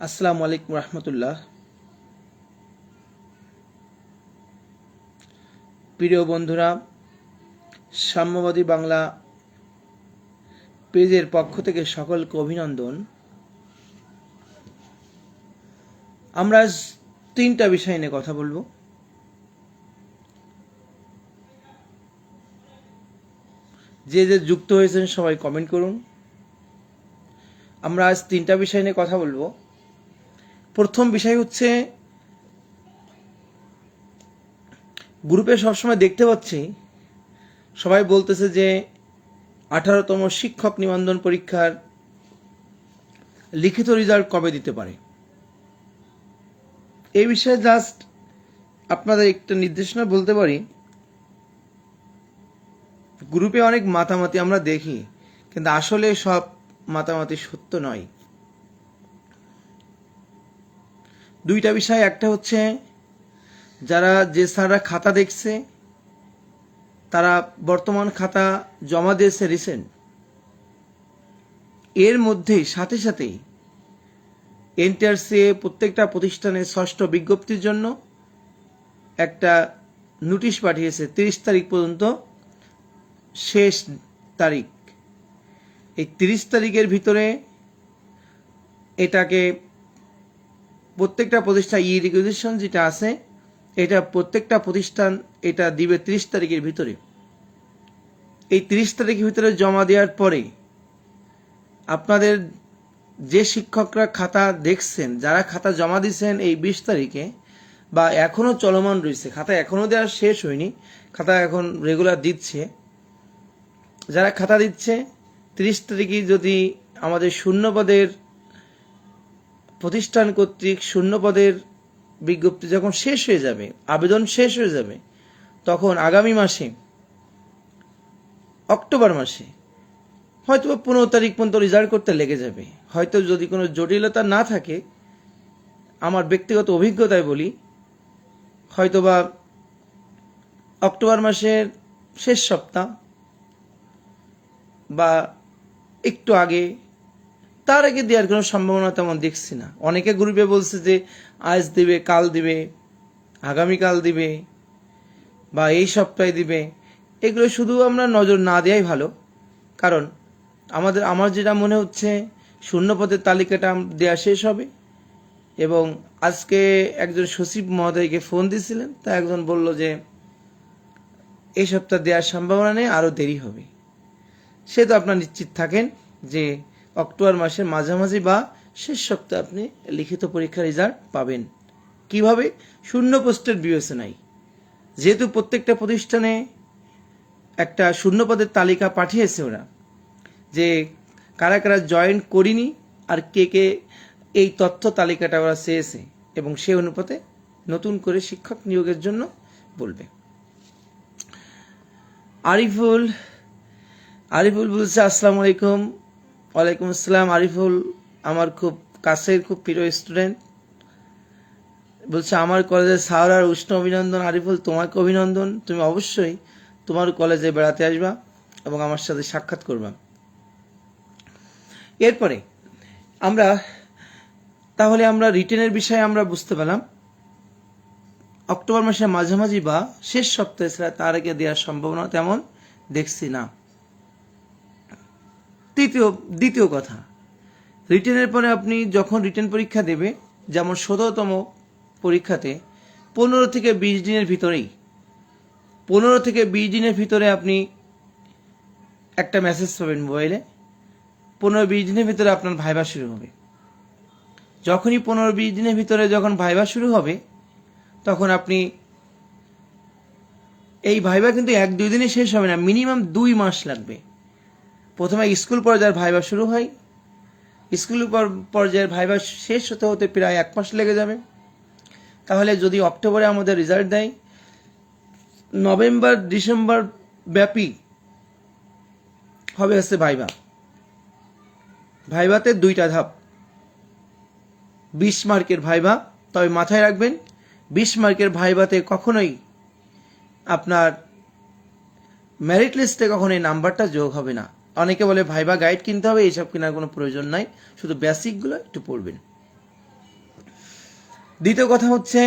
আসসালামু আলাইকুম রহমতুল্লাহ। প্রিয় বন্ধুরা, সাম্যবাদী বাংলা পেজের পক্ষ থেকে সকলকে অভিনন্দন। আমরা আজ তিনটা বিষয় নিয়ে কথা বলব। যে যে যুক্ত হয়েছেন সবাই কমেন্ট করুন। আমরা আজ তিনটা বিষয় নিয়ে কথা বলব। প্রথম বিষয় হচ্ছে, গ্রুপে সবসময় দেখতে পাচ্ছি, সবাই বলতেছে যে আঠারোতম শিক্ষক নিবন্ধন পরীক্ষার লিখিত রেজাল্ট কবে দিতে পারে। এই বিষয়ে জাস্ট আপনাদের একটা নির্দেশনা বলতে পারি। গ্রুপে অনেক মাতামাতি আমরা দেখি, কিন্তু আসলে সব মাতামাতি সত্য নয়। দুইটা বিষয়, একটা হচ্ছে যারা যে স্যাররা খাতা দেখছে, তারা বর্তমান খাতা জমা দিয়েছে রিসেন্ট এর মধ্যে সাথে সাথেই এনটিআরসি প্রত্যেকটা প্রতিষ্ঠানে ষষ্ঠ বিজ্ঞপ্তির জন্য একটা নোটিশ পাঠিয়েছে, তিরিশ তারিখ পর্যন্ত শেষ তারিখ। এই তিরিশ তারিখের ভিতরে এটাকে প্রত্যেকটা প্রতিষ্ঠান ই রেগুলেশন যেটা আছে, এটা প্রত্যেকটা প্রতিষ্ঠান এটা দিবে ত্রিশ তারিখের ভিতরে। এই ত্রিশ তারিখের ভিতরে জমা দেওয়ার পরে আপনাদের যে শিক্ষকরা খাতা দেখছেন, যারা খাতা জমা দিচ্ছেন এই বিশ তারিখে বা এখনও চলমান রয়েছে, খাতা এখনও দেওয়া শেষ হয়নি, খাতা এখন রেগুলার দিচ্ছে, যারা খাতা দিচ্ছে, ত্রিশ তারিখে যদি আমাদের শূন্যপদের প্রতিষ্ঠান কর্তৃক শূন্যপদের বিজ্ঞপ্তি যখন শেষ হয়ে যাবে, আবেদন শেষ হয়ে যাবে, তখন আগামী মাসে, অক্টোবর মাসে, হয়তো পনেরো তারিখ পর্যন্ত রেজাল্ট করতে লেগে যাবে। হয়তো যদি কোনো জটিলতা না থাকে, আমার ব্যক্তিগত অভিজ্ঞতায় বলি হয়তোবা অক্টোবর মাসের শেষ সপ্তাহ বা একটু আগে তার আগে দেওয়ার কোনো সম্ভাবনা তেমন দেখছি না। অনেকে গ্রুপে বলছে যে, আজ দিবে, কাল দিবে, আগামীকাল দিবে, বা এই সপ্তাহে দিবে। এগুলো শুধু আমরা নজর না দেওয়াই ভালো। কারণ আমাদের, আমার যেটা মনে হচ্ছে, শূন্যপদের তালিকাটা দেওয়া শেষ হবে। এবং আজকে একজন সচিব মহোদয়কে ফোন দিয়েছিলেন, তা একজন বলল যে এই সপ্তাহ দেওয়ার সম্ভাবনা নেই আরও দেরি হবে। সে তো আপনার নিশ্চিত থাকেন যে অক্টোবর মাসের মাঝামাঝি বা শেষ সপ্তাহে আপনি লিখিত পরীক্ষার রেজাল্ট পাবেন। কীভাবে? শূন্য পোস্টের বিবেচনায়। যেহেতু প্রত্যেকটা প্রতিষ্ঠানে একটা শূন্যপদের তালিকা পাঠিয়েছে ওরা, যে কারা কারা জয়েন করিনি আর কে কে এই তথ্য তালিকাটা ওরা চেয়েছে এবং সে অনুপাতে নতুন করে শিক্ষক নিয়োগের জন্য বলবে। আরিফুল আরিফুল বলছে, আসসালামু আলাইকুম। ওয়ালাইকুম আসসালাম, আরিফুল। আমার খুব কাছের, খুব প্রিয় স্টুডেন্ট বলছে, আমার কলেজে সাহরার উষ্ণ অভিনন্দন। আরিফুল, তোমাকে অভিনন্দন। তুমি অবশ্যই তোমার কলেজে বেড়াতে আসবা এবং আমার সাথে সাক্ষাৎ করবা। এরপরে আমরা, তাহলে আমরা রিটেনের বিষয়ে আমরা বুঝতে পেলাম, অক্টোবর মাসের মাঝামাঝি বা শেষ সপ্তাহে তার আগে দেওয়ার সম্ভাবনা তেমন দেখছি না। তৃতীয় দ্বিতীয় কথা, রিটেনের পরে আপনি যখন রিটেন পরীক্ষা দেবে, যেমন শততম পরীক্ষাতে, পনেরো থেকে বিশ দিনের ভিতরেই, পনেরো থেকে বিশ দিনের ভিতরে আপনি একটা মেসেজ পাবেন মোবাইলে পনেরো বিশ দিনের ভিতরে আপনার ভাইবা শুরু হবে। যখনই পনেরো বিশ দিনের ভিতরে যখন ভাইবা শুরু হবে, তখন আপনি এই ভাইবা কিন্তু এক দুই দিনে শেষ হবে না মিনিমাম দুই মাস লাগবে। প্রথমে স্কুল পর্যায়ের ভাইবা শুরু হয়। স্কুল পর- পর্যায়ের ভাইবা শেষ হতে হতে প্রায় এক মাস লেগে যাবে। তাহলে যদি অক্টোবরে আমাদের রেজাল্ট দেয়, নভেম্বর, ডিসেম্বর ব্যাপী হবে হচ্ছে ভাইবা। ভাইভাতে দুইটা ধাপ। বিশ মার্কের ভাইভা তবে মাথায় রাখবেন, বিশ মার্কের ভাইভাতে কখনোই আপনার মেরিট লিস্টে কখনোই নাম্বারটা যোগ হবে না। অনেকে বলে, ভাইবা গাইড কিনতে হবে, এইসব কেনার কোনো প্রয়োজন নাই। শুধু বেসিকগুলো একটু পড়বেন। দ্বিতীয় কথা হচ্ছে,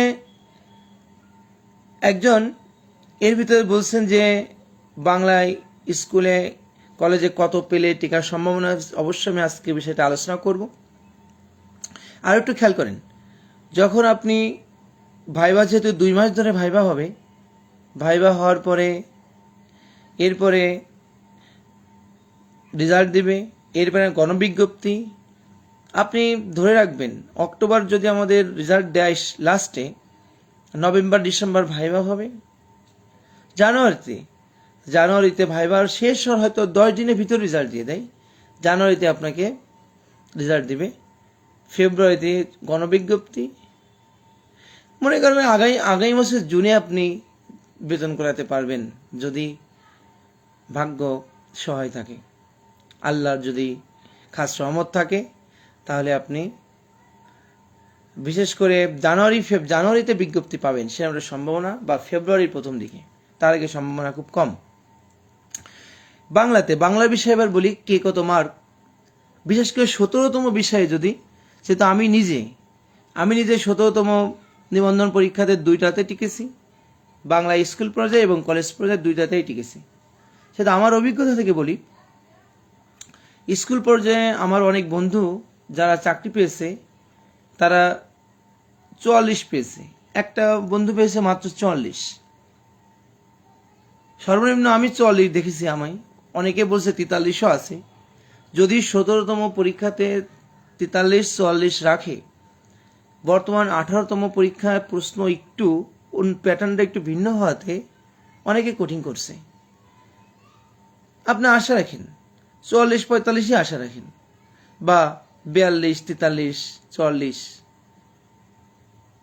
একজন এর ভিতরে বলছেন যে, বাংলায় স্কুলে, কলেজে কত পেলে টিকার সম্ভাবনা অবশ্যই আমি আজকে বিষয়টা আলোচনা করব। আর একটু খেয়াল করেন, যখন আপনি ভাইবা, যেহেতু দুই মাস ধরে ভাইবা হবে, ভাইবা হওয়ার পরে, এরপরে রেজাল্ট দিবে, এরপরে গণবিজ্ঞপ্তি। আপনি ধরে রাখবেন, অক্টোবর যদি আমাদের রেজাল্ট দেয় লাস্টে নভেম্বর, ডিসেম্বর ভাইবা হবে। জানুয়ারিতে জানুয়ারিতে ভাইবার শেষ হয়তো দশ দিনের ভিতর রেজাল্ট দিয়ে দেয়। জানুয়ারিতে আপনাকে রেজাল্ট দিবে। ফেব্রুয়ারিতে গণবিজ্ঞপ্তি। মনে করবেন আগামী আগামী মাসের জুনে আপনি বেতন করাতে পারবেন, যদি ভাগ্য সহায় থাকে। আল্লাহর যদি খাস সহমত থাকে, তাহলে আপনি বিশেষ করে জানুয়ারি, ফেব, জানুয়ারিতে বিজ্ঞপ্তি পাবেন সেরকম একটা সম্ভাবনা, বা ফেব্রুয়ারির প্রথম দিকে। তার আগে সম্ভাবনা খুব কম। বাংলাতে, বাংলা বিষয়ে এবার বলি, কে কত মার্ক বিশেষ করে সতেরোতম বিষয়ে যদি সেটা আমি নিজে আমি নিজে সতেরোতম নিবন্ধন পরীক্ষাতে দুইটাতে টিকেছি, বাংলা স্কুল পর্যায়ে এবং কলেজ পর্যায়ে দুইটাতেই টিকেছি। সেটা আমার অভিজ্ঞতা থেকে বলি স্কুল পর্যায়ে আমার অনেক বন্ধু যারা চাকরি পেয়েছে, তারা চুয়াল্লিশ পেয়েছে। একটা বন্ধু পেয়েছে মাত্র চুয়াল্লিশ। সর্বনিম্ন আমি চুয়াল্লিশ দেখেছি আমায়। অনেকে বলছে তেতাল্লিশও আছে। যদি সতেরোতম পরীক্ষাতে তেতাল্লিশ, চুয়াল্লিশ রাখে, বর্তমান আঠারোতম পরীক্ষার প্রশ্ন একটু প্যাটার্নটা একটু ভিন্ন হওয়াতে অনেকে কঠিন করছে। আপনি আশা রাখেন চুয়াল্লিশ পঁয়তাল্লিশই আশা রাখেন। বা বিয়াল্লিশ, তেতাল্লিশ চুয়াল্লিশ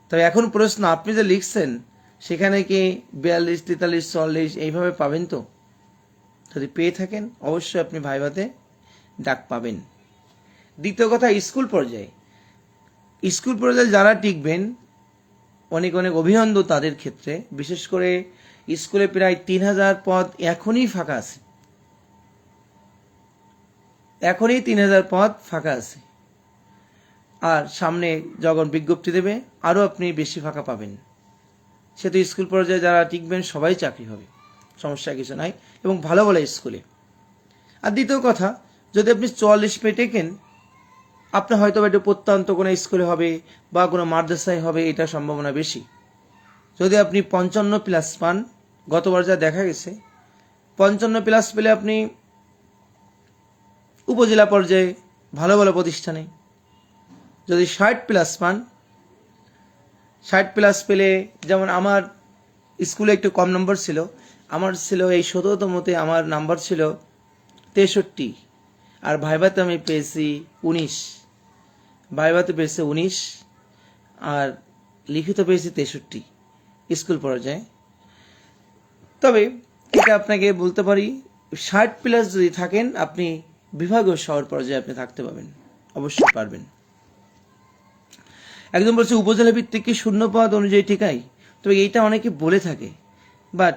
তবে এখন প্রশ্ন, আপনি যে লিখছেন, সেখানে কি বিয়াল্লিশ, তেতাল্লিশ চুয়াল্লিশ এইভাবে পাবেন তো? যদি পেয়ে থাকেন, অবশ্যই আপনি ভাইভাতে ডাক পাবেন। দ্বিতীয় কথা, স্কুল পর্যায়ে। স্কুল পর্যায়ে যারা টিকবেন, অনেক অনেক অভিনন্দন তাদের ক্ষেত্রে। বিশেষ করে স্কুলে প্রায় তিন হাজার পদ এখনই ফাঁকা আছে। এখনই তিন হাজার পদ ফাঁকা আছে। আর সামনে যখন বিজ্ঞপ্তি দেবে, আরও আপনি বেশি ফাঁকা পাবেন। সেহেতু স্কুল পর্যায়ে যারা টিকবেন, সবাই চাকরি হবে। সমস্যা কিছু নাই। এবং ভালো ভালো স্কুলে। আর দ্বিতীয় কথা, যদি আপনি চুয়াল্লিশ পেয়ে টেকেন আপনার হয়তো একটু প্রত্যন্ত কোনো স্কুলে হবে বা কোনো মাদ্রাসায় হবে, এটা সম্ভাবনা বেশি। যদি আপনি পঞ্চান্ন প্লাস পান, গতবার যা দেখা গেছে, পঞ্চান্ন প্লাস পেলে আপনি উপজেলা পর্যায়ে ভালো ভালো প্রতিষ্ঠানে যদি ষাট প্লাস পান, ষাট প্লাস পেলে যেমন আমার স্কুলে একটু কম নম্বর ছিল, আমার ছিল এই সতেরোতমতে আমার নাম্বার ছিল তেষট্টি, আর ভাইভাতে আমি পেয়েছি উনিশ, ভাইভাতে পেয়েছি উনিশ, আর লিখিত পেয়েছি তেষট্টি স্কুল পর্যায়ে। তবে এটা আপনাকে বলতে পারি, ষাট প্লাস যদি থাকেন, আপনি বিভাগীয় শহর পর্যায়ে আপনি থাকতে পারবেন। অবশ্যই পারবেন। একদম বলছে, উপজেলা ভিত্তিক কি শূন্য পদ অনুযায়ী টিকাই তবে এইটা অনেকে বলে থাকে। বাট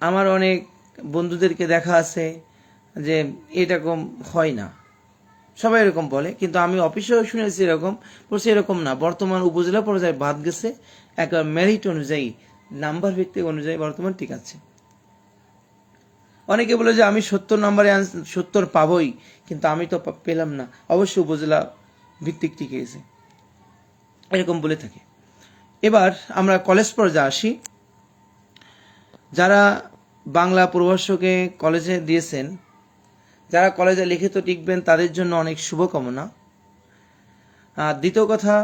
আমার অনেক বন্ধুদেরকে দেখা আছে যে এরকম হয় না। সবাই এরকম বলে, কিন্তু আমি অফিসেও শুনেছি এরকম। বলছে, এরকম না। বর্তমান উপজেলা পর্যায়ে বাদ গেছে। একটা মেরিট অনুযায়ী নাম্বার ভিত্তিক অনুযায়ী বর্তমান ঠিক আছে অনেকে বলে যে আমি সত্তর নাম্বারে সত্তর পাবই, কিন্তু আমি তো পেলাম না। অবশ্যই উপজেলা ভিত্তিক টিকে গেছে এরকম বলে থাকে। এবার আমরা কলেজ পর্যায়ে আসি। যারা বাংলা প্রভাষকে কলেজে দিয়েছেন, যারা কলেজে লিখিত টিকবেন, তাদের জন্য অনেক শুভকামনা। আর দ্বিতীয় কথা